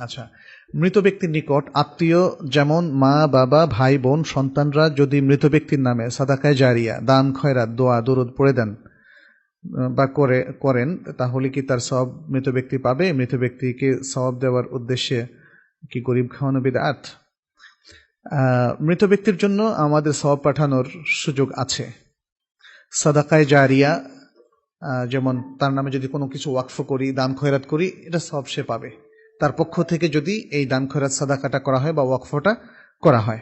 আচ্ছা মৃত ব্যক্তির নিকট আত্মীয় যেমন মা, বাবা, ভাই, বোন, সন্তানরা যদি মৃত ব্যক্তির নামে সাদাকায় জারিয়া, দান, খয়রাত, দোয়া, দরুদ পড়ে দেন বা করে, করেন, তাহলে কি তার সব মৃত ব্যক্তি পাবে? মৃত ব্যক্তিকে সব দেওয়ার উদ্দেশ্যে কি গরিব খাওয়ানো বিদাত? মৃত ব্যক্তির জন্য আমাদের সব পাঠানোর সুযোগ আছে। সাদাকায় জারিয়া যেমন তার নামে যদি কোনো কিছু ওয়াকফ করি, দান, খয়রাত করি, এটা সব সে পাবে। তার পক্ষ থেকে যদি এই দান খয়রাত সাদাকাটা করা হয় বা ওয়াকফটা করা হয়।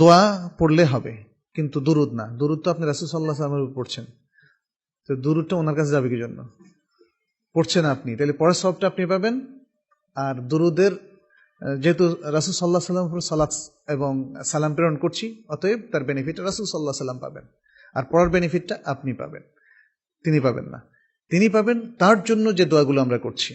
দোয়া পড়লে হবে, কিন্তু দুরুদ না। দুরুদ তো আপনি রাসুল সাল্লাহ সাল্লামের উপর পড়ছেন। তো দুরুদটা ওনার কাছে যাবে কি জন্য পড়ছেন আপনি, তাহলে পরের সবটা আপনি পাবেন। আর দুরুদের যেহেতু রাসুল সাল্লাহ সাল্লাম উপর সালাত এবং সালাম প্রেরণ করছি, অতএব তার বেনিফিট রাসুল সাল্লাহ সাল্লাম পাবেন। আর পড়ার বেনিফিটটা আপনি পাবেন। তিনি পাবেন না। তিনি পাবেন তার জন্য যে দোয়াগুলো আমরা করছি।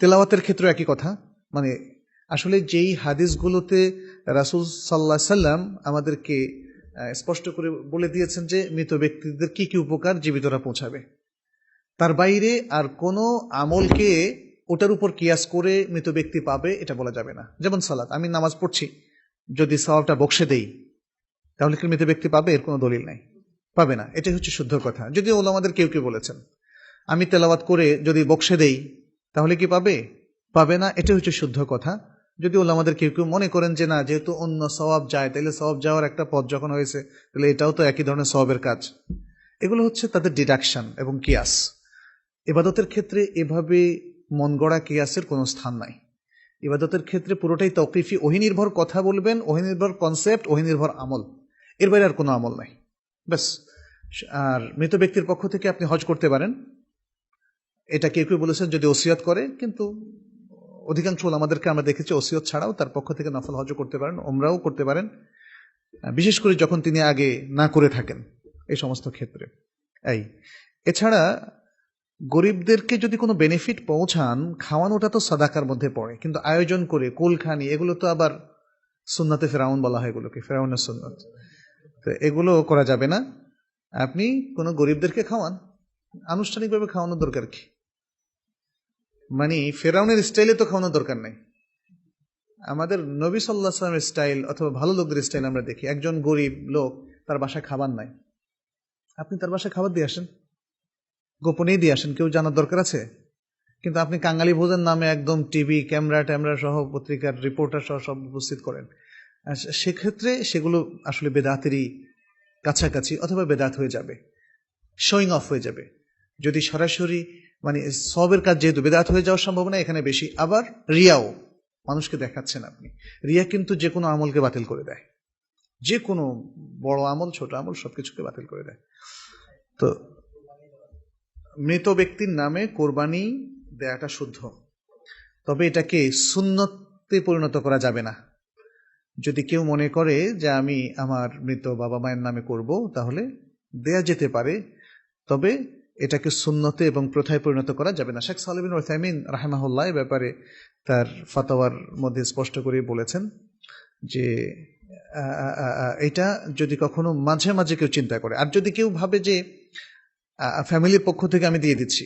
তেলাওয়াতের ক্ষেত্রে একই কথা। মানে আসলে যেই হাদিসগুলোতে রাসুল সাল্লাহ সাল্লাম আমাদেরকে স্পষ্ট করে বলে দিয়েছেন যে মৃত ব্যক্তিদের কি কি উপকার জীবিতরা পৌঁছাবে। তার বাইরে আর কোনো আমলকে ওটার উপর কিয়াস করে মৃত ব্যক্তি পাবে এটা বলা যাবে না। যেমন সালাত, আমি নামাজ পড়ছি, যদি সওয়াবটা বক্সে দেই, তাহলে কি মৃত ব্যক্তি পাবে? এর কোনো দলিল নাই। পাবে না। এটাই হচ্ছে শুদ্ধ কথা। যদিও ওলামাদের কেউ কেউ বলেছেন, আমি তেলাওয়াত করে যদি বক্সে দেই তাহলে কি পাবে? পাবে না এটা হচ্ছে শুদ্ধ কথা। যদি ওলামাদের কেউ কেউ মনে করেন যে না, যেহেতু অন্য সওয়াব যায় তাহলে সওয়াব যাওয়ার একটা পথ যখন হয়েছে তাহলে এটাও তো একই ধরনের সওয়াবের কাজ। এগুলো হচ্ছে তাদের ডিডাকশন এবং কিয়াস। ইবাদতের ক্ষেত্রে এভাবে মন গড়া কিয়াসের কোনো স্থান নাই। ইবাদতের ক্ষেত্রে পুরোটাই তৌকিফি, ওহিনির্ভর কথা বলবেন, ওহিনির্ভর কনসেপ্ট ওহিনির্ভর আমল। এর বাইরে আর কোনো আমল নাই। ব্যাস, আর মৃত ব্যক্তির পক্ষ থেকে আপনি হজ করতে পারেন। এটা কেউ কেউ বলেছেন যদি ওসিয়ত করে, কিন্তু অধিকাংশ আমাদেরকে আমরা দেখেছি ওসিয়ত ছাড়াও তার পক্ষ থেকে নফল হজও করতে পারেন ওমরাও করতে পারেন। বিশেষ করে যখন তিনি আগে না করে থাকেন এই সমস্ত ক্ষেত্রে। এই, এছাড়া গরিবদেরকে যদি কোনো বেনিফিট পৌঁছান, খাওয়ানোটা তো সাদাকার মধ্যে পড়ে, কিন্তু আয়োজন করে, কুলখানি, এগুলো তো আবার সুন্নাতে ফেরাউন বলা হয় এগুলোকে, ফেরাউনের সুন্নত। তো এগুলো করা যাবে না। আপনি কোনো গরিবদেরকে খাওয়ান, আনুষ্ঠানিকভাবে খাওয়ানোর দরকার কি? মানে ফেরাউনের স্টাইলে তো খাওয়ানোর দরকার নাই। আমাদের নবী সাল্লাহ সাল্লামের স্টাইল অথবা ভালো লোকদের স্টাইল আমরা দেখি। একজন গরিব লোক, তার বাসায় খাবার নাই। আপনি তার বাসায় খাবার দিয়ে আসেন। গোপনেই দিয়ে আসেন, কেউ জানার দরকার আছে? কিন্তু আপনি কাঙ্গালি ভোজন নামে একদম টিভি, ক্যামেরা, ট্যামেরা সহ পত্রিকার রিপোর্টার সহ সব উপস্থিত করেন। সেক্ষেত্রে সেগুলো আসলে বেদাতেরই কাছাকাছি অথবা বেদাত হয়ে যাবে। শোয়িং অফ হয়ে যাবে। যদি সরাসরি মানে সবের কাজ যেহেতু বেদাত হয়ে যাওয়ার সম্ভাবনা, এখানে বেশি। আবার রিয়াও, মানুষকে দেখাচ্ছেন আপনি। রিয়া কিন্তু যে কোনো আমলকে বাতিল করে দেয়। যে কোনো বড় আমল, ছোট আমল, সবকিছুকে বাতিল করে দেয়। তো মৃত ব্যক্তির নামে কোরবানি দেয়াটা শুদ্ধ। তবে এটাকে সুন্নতে পরিণত করা যাবে না। যদি কেউ মনে করে যে আমি আমার মৃত বাবা মায়ের নামে করব, তাহলে দেয়া যেতে পারে। তবে এটাকে সুন্নতে এবং প্রথায় পরিণত করা যাবে না। শেখ সালিবিন ওসাইমিন রাহেমাহুল্লাহ এ ব্যাপারে তার ফতোয়ার মধ্যে স্পষ্ট করে বলেছেন যে এটা যদি কখনো মাঝে মাঝে কেউ চিন্তা করে, আর যদি কেউ ভাবে যে ফ্যামিলির পক্ষ থেকে আমি দিয়ে দিচ্ছি,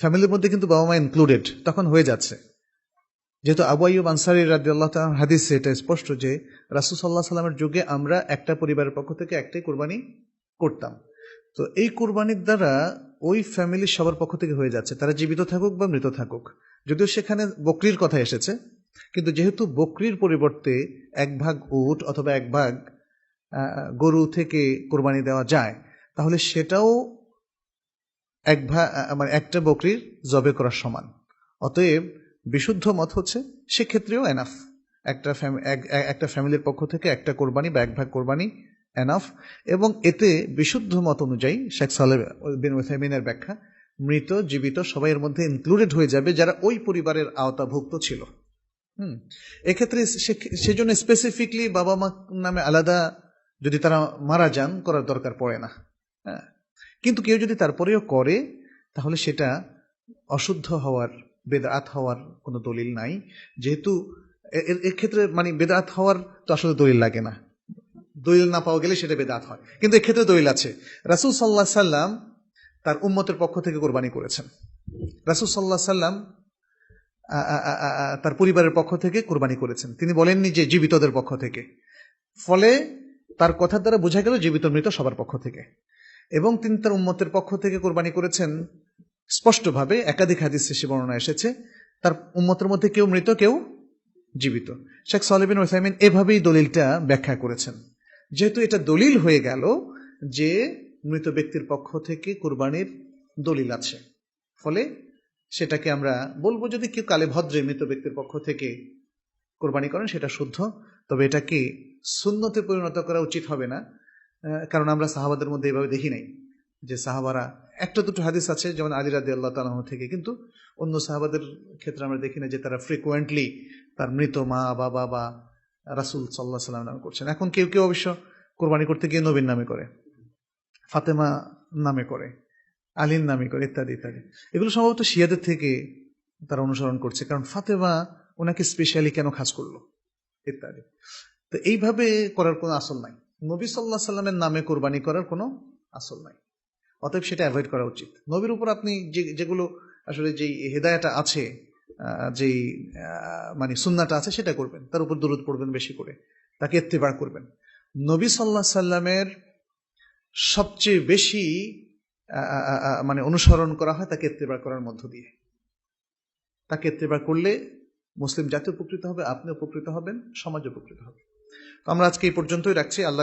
ফ্যামিলির মধ্যে কিন্তু বাবা মা ইনক্লুডেড তখন হয়ে যাচ্ছে। যেহেতু আবু আইয়ুব আনসারি রাজি আল্লাহ হাদিসে এটা স্পষ্ট যে, রাসুল সাল্লাহ সাল্লামের যুগে আমরা একটা পরিবারের পক্ষ থেকে একটাই কোরবানি করতাম। তো এই কোরবানির দ্বারা ওই ফ্যামিলির সবার পক্ষ থেকে হয়ে যাচ্ছে। তারা জীবিত থাকুক বা মৃত থাকুক। যদিও সেখানে বকরির কথা এসেছে, কিন্তু যেহেতু বকরির পরিবর্তে এক ভাগ উট অথবা এক ভাগ গরু থেকে কোরবানি দেওয়া যায়, তাহলে সেটাও এক ভাগ মানে একটা বকরির জবে করার সমান। অতএব বিশুদ্ধ মত হচ্ছে, সেক্ষেত্রেও এনাফ একটা একটা ফ্যামিলির পক্ষ থেকে একটা কোরবানি বা এক ভাগ কোরবানি এনাফ এবং এতে বিশুদ্ধ মত অনুযায়ী শেখ সালে ব্যাখ্যা, মৃত, জীবিত, সবাই এর মধ্যে ইনক্লুডেড হয়ে যাবে যারা ওই পরিবারের আওতাভুক্ত ছিল। হুম। এক্ষেত্রে সেজন্য স্পেসিফিকলি বাবা মা নামে আলাদা যদি তারা মারা যান করার দরকার পড়ে না। হ্যাঁ। কিন্তু কেউ যদি তারপরেও করে, তাহলে সেটা অশুদ্ধ হওয়ার, বেদাত হওয়ার কোনো দলিল নাই। যেহেতু এক্ষেত্রে মানে বেদাত হওয়ার তো আসলে দলিল লাগে না। দলিল না পাওয়া গেলে সেটা বেদাত হয়। কিন্তু এক্ষেত্রে দলিল আছে। রাসুল সাল্লাহ সাল্লাম তার উম্মতের পক্ষ থেকে কোরবানি করেছেন। রাসুল সাল্লাহ সাল্লাম তার পরিবারের পক্ষ থেকে কোরবানি করেছেন। তিনি বলেননি যে জীবিতদের পক্ষ থেকে। ফলে তার কথার দ্বারা বোঝা গেল জীবিত মৃত সবার পক্ষ থেকে। এবং তিনি তার উম্মতের পক্ষ থেকে কোরবানি করেছেন। স্পষ্টভাবে একাধিক হাদিস সে বর্ণনা এসেছে, তার উম্মতের মধ্যে কেউ মৃত, কেউ জীবিত। শেখ সালেবিন ওসাইমিন এভাবেই দলিলটা ব্যাখ্যা করেছেন। যেহেতু এটা দলিল হয়ে গেল যে মৃত ব্যক্তির পক্ষ থেকে কোরবানির দলিল আছে। ফলে সেটাকে আমরা বলব যদি কেউ কালে ভদ্রে মৃত ব্যক্তির পক্ষ থেকে কোরবানি করেন, সেটা শুদ্ধ। তবে এটাকে শূন্যতে পরিণত করা উচিত হবে না কারণ আমরা সাহাবাদের মধ্যে এভাবে দেখি নাই যে সাহাবারা একটা দুটো হাদিস আছে, যেমন আলী রাদি আল্লাহ তালাহ থেকে, কিন্তু অন্য সাহাবাদের ক্ষেত্রে আমরা দেখি না যে তারা ফ্রিকুয়েন্টলি তার মৃত মা, বাবা বা রাসুল সাল্লাহ সাল্লাম নামে করছেন। এখন কেউ কেউ অবশ্য কোরবানি করতে গিয়ে নবীন নামে করে, ফাতেমা নামে করে, আলীর নামে করে ইত্যাদি ইত্যাদি। এগুলো সম্ভবত শিয়াদের থেকে তারা অনুসরণ করছে, কারণ ফাতেমা ওনাকে স্পেশালি কেন খাস করল, ইত্যাদি। তো এইভাবে করার কোনো আসল নাই। নবী সাল্লাহ সাল্লামের নামে কোরবানি করার কোনো আসল নাই। অতএব সেটা অ্যাভয়েড করা উচিত। নবীর উপর আপনি যে, যেগুলো আসলে যেই হেদায়াটা আছে যেই মানে সুন্নাটা আছে সেটা করবেন। তার উপর দূরত পড়বেন বেশি করে। তাকে এত্তেবার করবেন। নবী সাল্লাহ সাল্লামের সবচেয়ে বেশি মানে অনুসরণ করা হয় তাকে এত্তেবার করার মধ্য দিয়ে। তাকে এত্তেবার করলে মুসলিম জাতি উপকৃত হবে আপনি উপকৃত হবেন সমাজ উপকৃত হবে। তো আমরা আজকে এই পর্যন্তই রাখছি। আল্লাহ